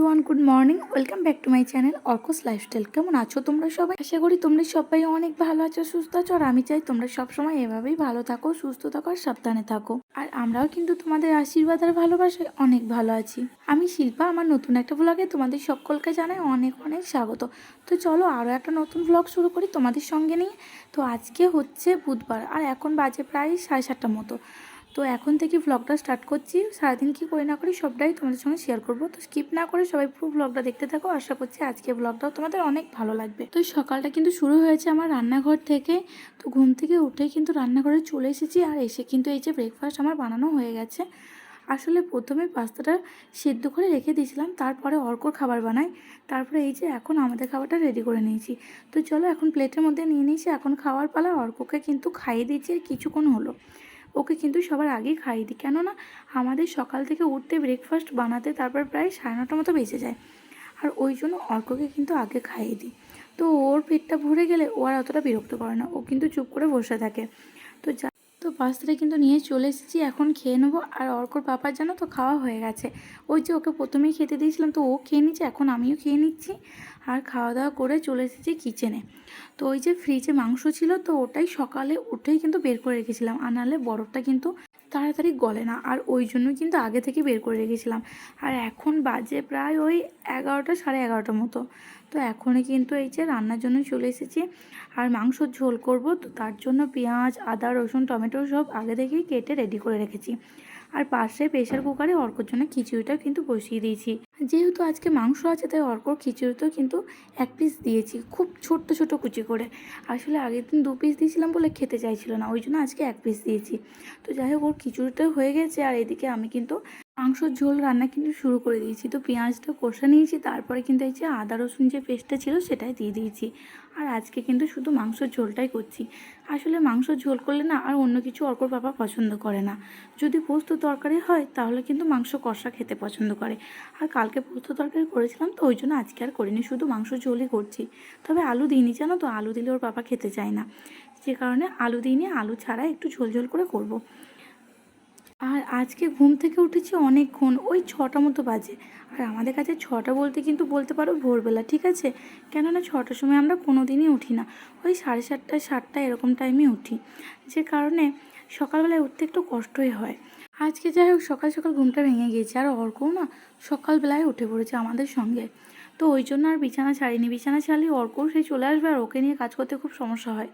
Everyone, good morning. Welcome back to my channel Arko's lifestyle. কেমন আছো তোমরা সবাই? আশা করি তোমরা সবাই অনেক ভালো আছো, সুস্থ আছো, আর আমি চাই তোমরা সবসময় এভাবেই ভালো থাকো, সুস্থ থাকো, আর সাবধানে থাকো। আর আমরাও কিন্তু তোমাদের আশীর্বাদ আর ভালোবাসায় অনেক ভালো আছি। আমি শিল্পা, আমার নতুন একটা ব্লগে তোমাদের সকলকে জানাই অনেক অনেক স্বাগত। তো চলো, আরও একটা নতুন ব্লগ শুরু করি তোমাদের সঙ্গে নিয়ে। তো আজকে হচ্ছে বুধবার, আর এখন বাজে প্রায় সাড়ে সাতটার মতো। তো এখন থেকে ব্লগটা স্টার্ট করছি। সারাদিন কী করে না করি সবটাই তোমাদের সঙ্গে শেয়ার করব। তো স্কিপ না করে সবাই পুরো ব্লগটা দেখতে থাকো। আশা করছি আজকে ব্লগটাও তোমাদের অনেক ভালো লাগবে। তো সকালটা কিন্তু শুরু হয়েছে আমার রান্নাঘর থেকে। তো ঘুম থেকে উঠেই কিন্তু রান্নাঘরে চলে এসেছি আর এসে কিন্তু এই যে ব্রেকফাস্ট আমার বানানো হয়ে গেছে। আসলে প্রথমে পাস্তাটা সেদ্ধ করে রেখে দিয়েছিলাম, তারপরে অর্কর খাবার বানাই। তারপরে এই যে এখন আমাদের খাবারটা রেডি করে নিয়েছি। তো চলো এখন প্লেটের মধ্যে নিয়ে নিয়েছি। এখন খাওয়ার পালা অর্ককে কিন্তু খাইয়ে দিয়েছি আর কিছুক্ষণ হলো। ওকে কিন্তু সবার আগেই খাইয়ে দিই। কেননা আমাদের সকাল থেকে উঠতে ব্রেকফাস্ট বানাতে তারপর প্রায় সাড়ে নটার মতো বেঁচে যায়। আর ওই জন্য অর্ককে কিন্তু আগে খাইয়ে দিই। তো ওর পেটটা ভরে গেলে ও আর অতটা বিরক্ত করে না। ও কিন্তু চুপ করে বসে থাকে। তো যা তো পাস্তাটা কিন্তু নিয়ে চলে এসেছি, এখন খেয়ে নেব। আর অর্কর পাপার জানো তো খাওয়া হয়ে গেছে। ওই যে ওকে প্রথমেই খেতে দিয়েছিলাম, তো ও খেয়ে নিচ্ছে এখন আমিও খেয়ে নিচ্ছি। আর খাওয়া দাওয়া করে চলে এসেছি কিচেনে তো ওই যে ফ্রিজে মাংস ছিল, তো ওটাই সকালে উঠেই কিন্তু বের করে রেখেছিলাম। আর নাহলে বরফটা কিন্তু তাড়াতাড়ি গলে না। আর ওই জন্য কিন্তু আগে থেকে বের করে রেখেছিলাম। আর এখন বাজে প্রায় ওই এগারোটা, সাড়ে এগারোটার মতো। তো এখনই কিন্তু এই যে রান্নার জন্য চলে এসেছি। আর মাংসর ঝোল করব। তো তার জন্য পেঁয়াজ, আদা, রসুন, টমেটো সব আগে থেকেই কেটে রেডি করে রেখেছি। আর পাশে প্রেশার কুকারে অর্কর জন্য খিচুড়িটা কিন্তু বসিয়ে দিয়েছি। যেহেতু আজকে মাংস আছে, তাই অর্কর খিচুড়িতেও কিন্তু এক পিস দিয়েছি, খুব ছোট্ট ছোট কুচি করে। আসলে আগের দিন দু পিস দিয়েছিলাম বলে খেতে চাইছিল না, ওই জন্য আজকে এক পিস দিয়েছি। তো যাই হোক, ওর খিচুড়িটা হয়ে গেছে, আর এদিকে আমি কিন্তু মাংসর ঝোল রান্না কিন্তু শুরু করে দিয়েছি। তো পেঁয়াজটা কষা নিয়েছি, তারপরে কিন্তু এই যে আদা, রসুন যে পেস্টটা ছিল সেটাই দিয়ে দিয়েছি। আর আজকে কিন্তু শুধু মাংসর ঝোলটাই করছি। আসলে মাংসর ঝোল করলে না আর অন্য কিছু অর্কর বাবা পছন্দ করে না। যদি পোস্ত তরকারি হয়, তাহলে কিন্তু মাংস কষা খেতে পছন্দ করে। আর কালকে পোস্ত তরকারি করেছিলাম, তো ওই জন্য আজকে আর করিনি, শুধু মাংস, ঝোলই করছি। তবে আলু দিইনি, জানো তো? আলু দিলে ওর বাবা খেতে চায় না। যে কারণে আলু দিইনি, আলু ছাড়া একটু ঝোল ঝোল করে করব। আর আজকে ঘুম থেকে উঠেছি অনেকক্ষণ, ওই ছটা মতো বাজে। আর আমাদের কাছে ছটা বলতে কিন্তু বলতে পারো ভোরবেলা, ঠিক আছে? কেননা ছটার সময় আমরা কোনো দিনই উঠি না। ওই সাড়ে সাতটা সাতটা এরকম টাইমে উঠি। যে কারণে সকালবেলায় উঠতে একটু কষ্টই হয়। আজকে যাই হোক, সকাল সকাল ঘুমটা ভেঙে গিয়েছে। আর অর্কও না সকালবেলায় উঠে পড়েছে আমাদের সঙ্গে। তো ওই জন্য আর বিছানা ছাড়িনি। বিছানা ছাড়িয়ে অর্কও সে চলে আসবে আর ওকে নিয়ে কাজ করতে খুব সমস্যা হয়।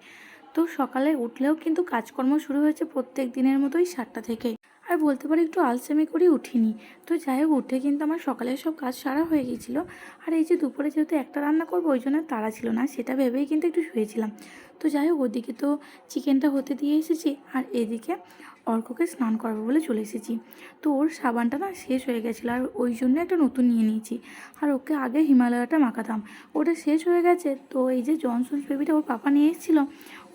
তো সকালে উঠলেও কিন্তু কাজকর্ম শুরু হয়েছে প্রত্যেক দিনের মতোই সাতটা থেকে। আর বলতে পারি একটু আলসেমি করে উঠিনি। তো যাই হোক, উঠে কিন্তু আমার সকালের সব কাজ সারা হয়ে গিয়েছিল আর এই যে দুপুরে যেহেতু একটা রান্না করব, ওই জন্য তাড়া ছিল না, সেটা ভেবেই কিন্তু একটু শুয়েছিলাম। তো যাই হোক, ওদিকে তো চিকেনটা হতে দিয়ে এসেছি, আর এদিকে অর্ককে স্নান করাবো বলে চলে এসেছি। তো ওর সাবানটা না শেষ হয়ে গেছিল আর ওই জন্য একটা নতুন নিয়ে নিয়েছি। আর ওকে আগে হিমালয়াটা মাখাতাম। ওটা শেষ হয়ে গেছে, তো এই যে জনসন্স বেবিটা ওর পাপা নিয়ে এসেছিল,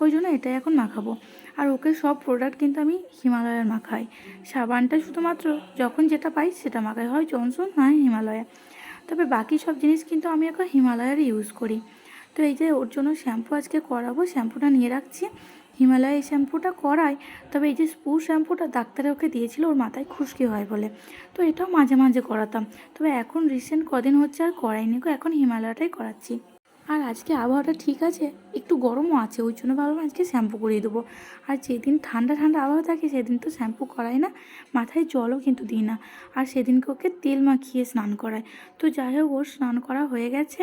ওই জন্য এটাই এখন মাখাবো। আর ওকে সব প্রোডাক্ট কিন্তু আমি হিমালয়ার মাখাই। সাবানটা শুধুমাত্র যখন যেটা পাই সেটা মাখাই, হয় জনসন নয় হিমালয়া। তবে বাকি সব জিনিস কিন্তু আমি এখন হিমালয়ার ইউজ করি। তো এই যে ওর জন্য শ্যাম্পু আজকে করাবো, শ্যাম্পুটা নিয়ে রাখছি। হিমালয় এই শ্যাম্পুটা করাই তবে এই যে স্পু শ্যাম্পুটা ডাক্তারে ওকে দিয়েছিল, ওর মাথায় খুশকি হয় বলে। তো এটাও মাঝে মাঝে করাতাম। তবে এখন রিসেন্ট কদিন হচ্ছে আর করাইনি গো, এখন হিমালয়াটাই করাচ্ছি। আর আজকে আবহাওয়াটা ঠিক আছে, একটু গরমও আছে, ওই জন্য ভাবলাম আজকে শ্যাম্পু করিয়ে দেবো। আর যেদিন ঠান্ডা ঠান্ডা আবহাওয়া থাকে, সেদিন তো শ্যাম্পু করাই না, মাথায় জলও কিন্তু দিই না। আর সেদিনকে ওকে তেল মাখিয়ে স্নান করায় তো যাই হোক, ওর স্নান করা হয়ে গেছে।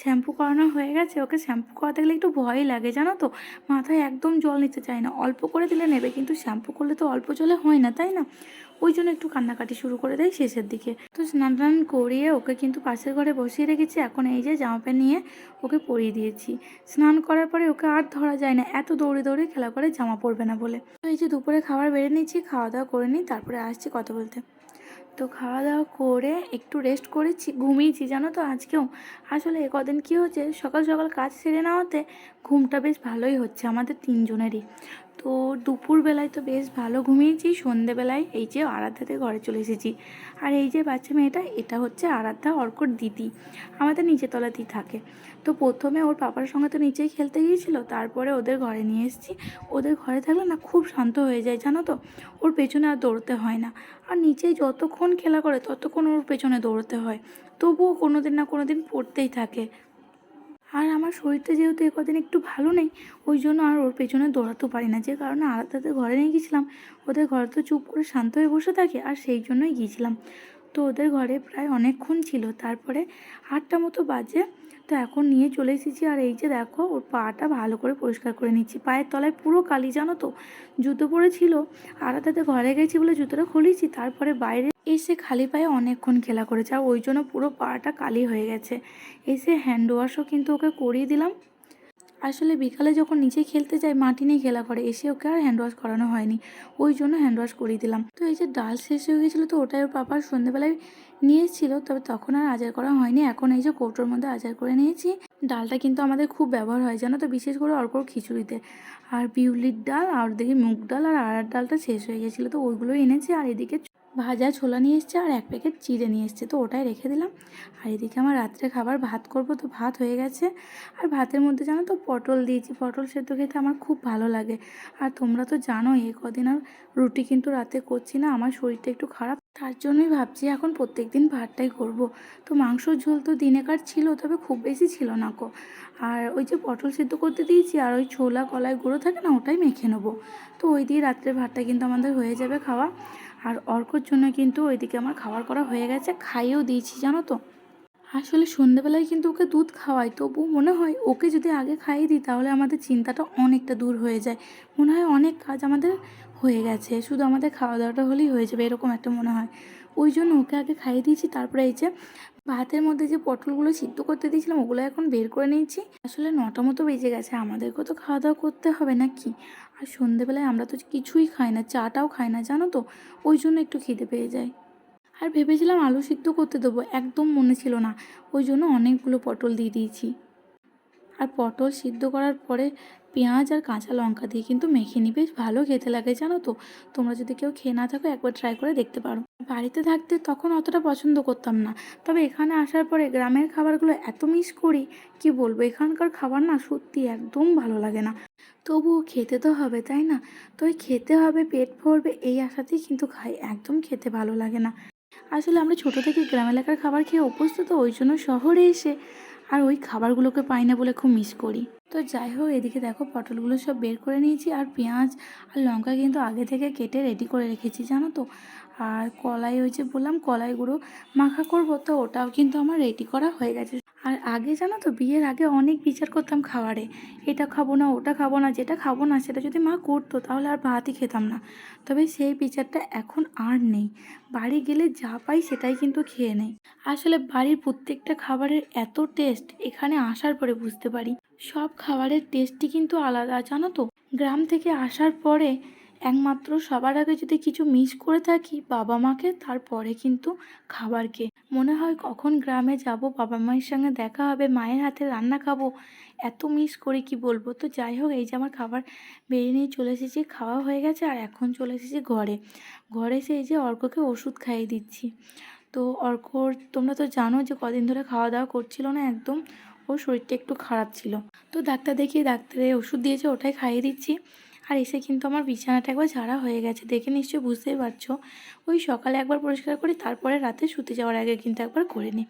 শ্যাম্পু করানো হয়ে গেছে, ওকে শ্যাম্পু করাতে গেলে একটু ভয়ই লাগে, জানো তো? মাথায় একদম জল নিতে চায় না। অল্প করে দিলে নেবে, কিন্তু শ্যাম্পু করলে তো অল্প জলে হয় না, তাই না? ওই জন্য একটু কান্নাকাটি শুরু করে দেয় শেষের দিকে। তো স্নান টান করিয়ে ওকে কিন্তু পাশের ঘরে বসিয়ে রেখেছি, এখন এই যে জামা প্যান্ট নিয়ে ওকে পরিয়ে দিয়েছি। স্নান করার পরে ওকে আর ধরা যায় না, এত দৌড়ে দৌড়ে খেলা করে জামা পরবে না বলে। তো এই যে দুপুরে খাবার বেড়ে নিচ্ছি খাওয়া দাওয়া করে নিই, তারপরে আসছি কথা বলতে। তো খাওয়া দাওয়া করে একটু রেস্ট করেছি, ঘুমিয়েছি, জানো তো আজকেও। আসলে কদিন কী হচ্ছে, সকাল সকাল কাজ সেরে নেওয়াতে ঘুমটা বেশ ভালোই হচ্ছে আমাদের তিনজনেরই। তো দুপুরবেলায় তো বেশ ভালো ঘুমিয়েছি, সন্ধেবেলায় এই যে আরাধ্যাতে ঘরে চলে এসেছি। আর এই যে বাচ্চা মেয়েটা, এটা হচ্ছে আরাধ্যা অর্কর দিদি। আমাদের নিচে তলাতেই থাকে। তো প্রথমে ওর পাপার সঙ্গে তো নিচেই খেলতে গিয়েছিল, তারপরে ওদের ঘরে নিয়ে এসেছি। ওদের ঘরে থাকলে না খুব শান্ত হয়ে যায়, জানো তো? ওর পেছনে আর দৌড়তে হয় না। আর নিচে যতক্ষণ খেলা করে, ততক্ষণ ওর পেছনে দৌড়তে হয়। তবুও কোনো দিন না কোনো দিন পড়তেই থাকে। আর আমার শরীরটা যেহেতু এ কদিন একটু ভালো নেই, ওই জন্য আর ওর পেছনে দৌড়াতেও পারি না। যে কারণে আলাদাতে ঘরে নিয়ে গিয়েছিলাম, ওদের ঘরে তো চুপ করে শান্ত হয়ে বসে থাকে আর সেই জন্যই গিয়েছিলাম। তো ওদের ঘরে প্রায় অনেকক্ষণ ছিল, তারপরে আটটা মতো বাজে। তো এখন নিয়ে চলে এসেছি। আর এই যে দেখো, ওর পাটা ভালো করে পরিষ্কার করে নিচ্ছি। পায়ের তলায় পুরো কালি, জানো তো? জুতো পরেছিল আর তাতে ঘরে গেছি বলে জুতোটা খুলেছি তারপরে বাইরে এসে খালি পায়ে অনেকক্ষণ খেলা করেছে। আর ওই জন্য পুরো পাটা কালি হয়ে গেছে। এসে হ্যান্ড ওয়াশও কিন্তু ওকে করিয়ে দিলাম। আসলে বিকালে যখন নিচে খেলতে যায় মাটি নিয়ে খেলা করে, এসে ওকে আর হ্যান্ড ওয়াশ করানো হয়নি। ওই জন্য হ্যান্ড ওয়াশ করিয়ে দিলাম। তো এই যে ডাল শেষ হয়ে গেছিল, তো ওটাই ওর পাপার সন্ধ্যেবেলায় নিয়ে এসেছিল তবে তখন আর আচার করা হয়নি। এখন এই যে কৌটোর মধ্যে আচার করে নিয়েছি। ডালটা কিন্তু আমাদের খুব ব্যবহার হয়, জানো তো? বিশেষ করে অর্কর খিচুড়িতে। আর বিউলির ডাল, আর দেখি মুগ ডাল, আর আড়ার ডালটা শেষ হয়ে গেছিল, তো ওইগুলো এনেছি। আর এদিকে ভাজা ছোলা নিয়ে এসছে আর এক প্যাকেট চিড়ে নিয়ে এসছে। তো ওটাই রেখে দিলাম। আর এদিকে আমার রাত্রে খাবার ভাত করব তো ভাত হয়ে গেছে। আর ভাতের মধ্যে জানো তো পটল দিয়েছি। পটল সেদ্ধ খেতে আমার খুব ভালো লাগে। আর তোমরা তো জানো এই কদিন আর রুটি কিন্তু রাতে করছি না। আমার শরীরটা একটু খারাপ। তার জন্যই ভাবছি এখন প্রত্যেক দিন ভাতটাই করব। তো মাংসর ঝোল তো দিনেকার ছিল, তবে খুব বেশি ছিল না কো। আর ওই যে পটল সেদ্ধ করতে দিয়েছি আর ওই ছোলা, কলাই গুঁড়ো থাকে না, ওটাই মেখে নেব। তো ওই দিয়ে রাত্রে ভাতটা কিন্তু আমাদের হয়ে যাবে খাওয়া। আর অর্কর জন্য কিন্তু ওইদিকে আমার খাবার করা হয়ে গেছে, খাইয়েও দিয়েছি, জানো তো। আসলে সন্ধেবেলায় কিন্তু ওকে দুধ খাওয়াই, তবু মনে হয় ওকে যদি আগে খাইয়ে দিই তাহলে আমাদের চিন্তাটা অনেকটা দূর হয়ে যায়। মনে হয় অনেক কাজ আমাদের হয়ে গেছে, শুধু আমাদের খাওয়া দাওয়াটা হলেই হয়ে যাবে, এরকম একটা মনে হয়। ওই জন্য ওকে আগে খাইয়ে দিয়েছি, তারপরে এই যে ভাতের মধ্যে যে পটলগুলো সিদ্ধ করতে দিয়েছিলাম, ওগুলো এখন বের করে নিয়েছি। আসলে নটা মতো বেজে গেছে, আমাদেরকেও তো খাওয়া দাওয়া করতে হবে না কি আর সন্ধেবেলায় আমরা তো কিছুই খাই না, চাটাও খাই না, জানো তো? ওই জন্য একটু খিদে পেয়ে যায়। আর ভেবেছিলাম আলু সিদ্ধ করতে দেবো, একদম মনে ছিল না। ওই জন্য অনেকগুলো পটল দিয়ে দিয়েছি। আর পটল সিদ্ধ করার পরে পেঁয়াজ আর কাঁচা লঙ্কা দিয়ে কিন্তু মেখে বেশ ভালো খেতে লাগে, জানো তো? তোমরা যদি কেউ খেয়ে না থাকো, একবার ট্রাই করে দেখতে পারো। বাড়িতে থাকতে তখন অতটা পছন্দ করতাম না। তবে এখানে আসার পরে গ্রামের খাবারগুলো এত মিস করি, কি বলব? এখানকার খাবার না সত্যি একদম ভালো লাগে না। তবুও খেতে তো হবে, তাই না? তো খেতে হবে, পেট ভরবে, এই আশাতেই কিন্তু খাই। একদম খেতে ভালো লাগে না। আসলে আমরা ছোটো থেকে গ্রাম এলাকার খাবার খেয়ে অভ্যস্ত, তো ওই জন্য শহরে এসে আর ওই খাবারগুলোকে পাই না বলে খুব মিস করি। তো যাই হোক, এদিকে দেখো পটলগুলো সব বের করে নিয়েছি, আর পেঁয়াজ আর লঙ্কা কিন্তু আগে থেকে কেটে রেডি করে রেখেছি, জানো তো? আর কলাই ওই যে বললাম, কলাই গুঁড়ো মাখা করব, তো ওটাও কিন্তু আমার রেডি করা হয়ে গেছে। আর আগে জানো তো, বিয়ের আগে অনেক বিচার করতাম খাবারে এটা খাব না, ওটা খাব না, যেটা খাব না, সেটা যদি মা করতো, তাহলে আর ভাতই খেতাম না। তবে সেই বিচারটা এখন আর নেই। বাড়ি গেলে যা পাই সেটাই কিন্তু খেয়ে নেই। আসলে বাড়ির প্রত্যেকটা খাবারের এত টেস্ট এখানে আসার পরে বুঝতে পারি। সব খাবারের টেস্টই কিন্তু আলাদা, জানো তো? গ্রাম থেকে আসার পরে একমাত্র সবার আগে যদি কিছু মিস করে থাকি বাবা মাকে, তারপরে কিন্তু খাবারকে। মনে হয় কখন গ্রামে যাব, বাবা মায়ের সঙ্গে দেখা হবে, মায়ের হাতে রান্না খাব, এত মিস করি কি বলব? তো যাই হোক, এই যে আমার খাবার বেরিয়ে নিয়ে চলে এসেছি, খাওয়া হয়ে গেছে আর এখন চলে এসেছি ঘরে। ঘরে এসে এই যে অর্ককে ওষুধ খাইয়ে দিচ্ছি। তো অর্কর, তোমরা তো জানো যে কদিন ধরে খাওয়া দাওয়া করছিল না একদম, ওর শরীরটা একটু খারাপ ছিল। তো ডাক্তার দেখিয়ে ডাক্তারে ওষুধ দিয়েছে, ওটাই খাইয়ে দিচ্ছি। আর এসে কিন্তু আমার বিছানাটা একবার ঝাড়া হয়ে গেছে, দেখে নিশ্চয়ই বুঝতেই পারছ। ওই সকালে একবার পরিষ্কার করি, তারপরে রাতে শুতে যাওয়ার আগে কিন্তু একবার করে নিই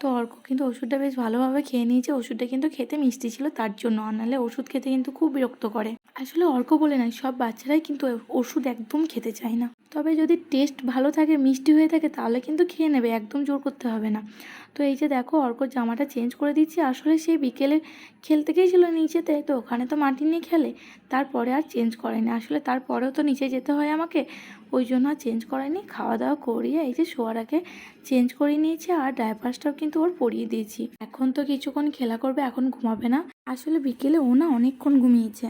তো অর্ক কিন্তু ওষুধটা বেশ ভালোভাবে খেয়ে নিয়েছে, ওষুধটা কিন্তু খেতে মিষ্টি ছিল, তার জন্য। নাহলে ওষুধ খেতে কিন্তু খুব বিরক্ত করে। আসলে অর্ক বলে নয় সব বাচ্চারাই কিন্তু ওষুধ একদম খেতে চায় না। তবে যদি টেস্ট ভালো থাকে, মিষ্টি হয়ে থাকে, তাহলে কিন্তু খেয়ে নেবে, একদম জোর করতে হবে না। তো এই যে দেখো অর্কর জামাটা চেঞ্জ করে দিচ্ছি, আসলে সেই বিকেলে খেলতে গিয়েছিল নিচেতে, তো ওখানে তো মাটি নিয়ে খেলে, তারপরে আর চেঞ্জ করেনি। আসলে তারপরেও তো নিচে যেতে হয় আমাকে, ওই জন্য আর চেঞ্জ করেনি। খাওয়া দাওয়া করিয়ে এই যে শোয়ার আগে চেঞ্জ করে নিয়েছি আর ডাইপার্সটাও কিন্তু ওর পরিয়ে দিয়েছি। এখন তো কিছুক্ষণ খেলা করবে, এখন ঘুমাবে না। আসলে বিকেলে ও না অনেকক্ষণ ঘুমিয়েছে।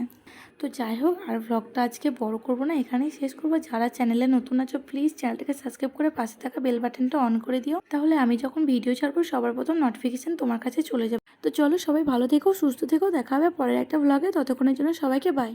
তো যাই হোক, আর ব্লগটা আজকে বড় করব না, এখানেই শেষ করব। যারা চ্যানেলে নতুন আছো প্লিজ চ্যানেলটাকে সাবস্ক্রাইব করে পাশে থাকা বেল বাটনটা অন করে দিও। তাহলে আমি যখন ভিডিও ছাড়বো, সবার প্রথম নোটিফিকেশান তোমার কাছে চলে যাবে। তো চলো সবাই ভালো থেকো, সুস্থ থেকো, দেখা হবে পরের একটা ব্লগে ততক্ষণের জন্য সবাইকে বাই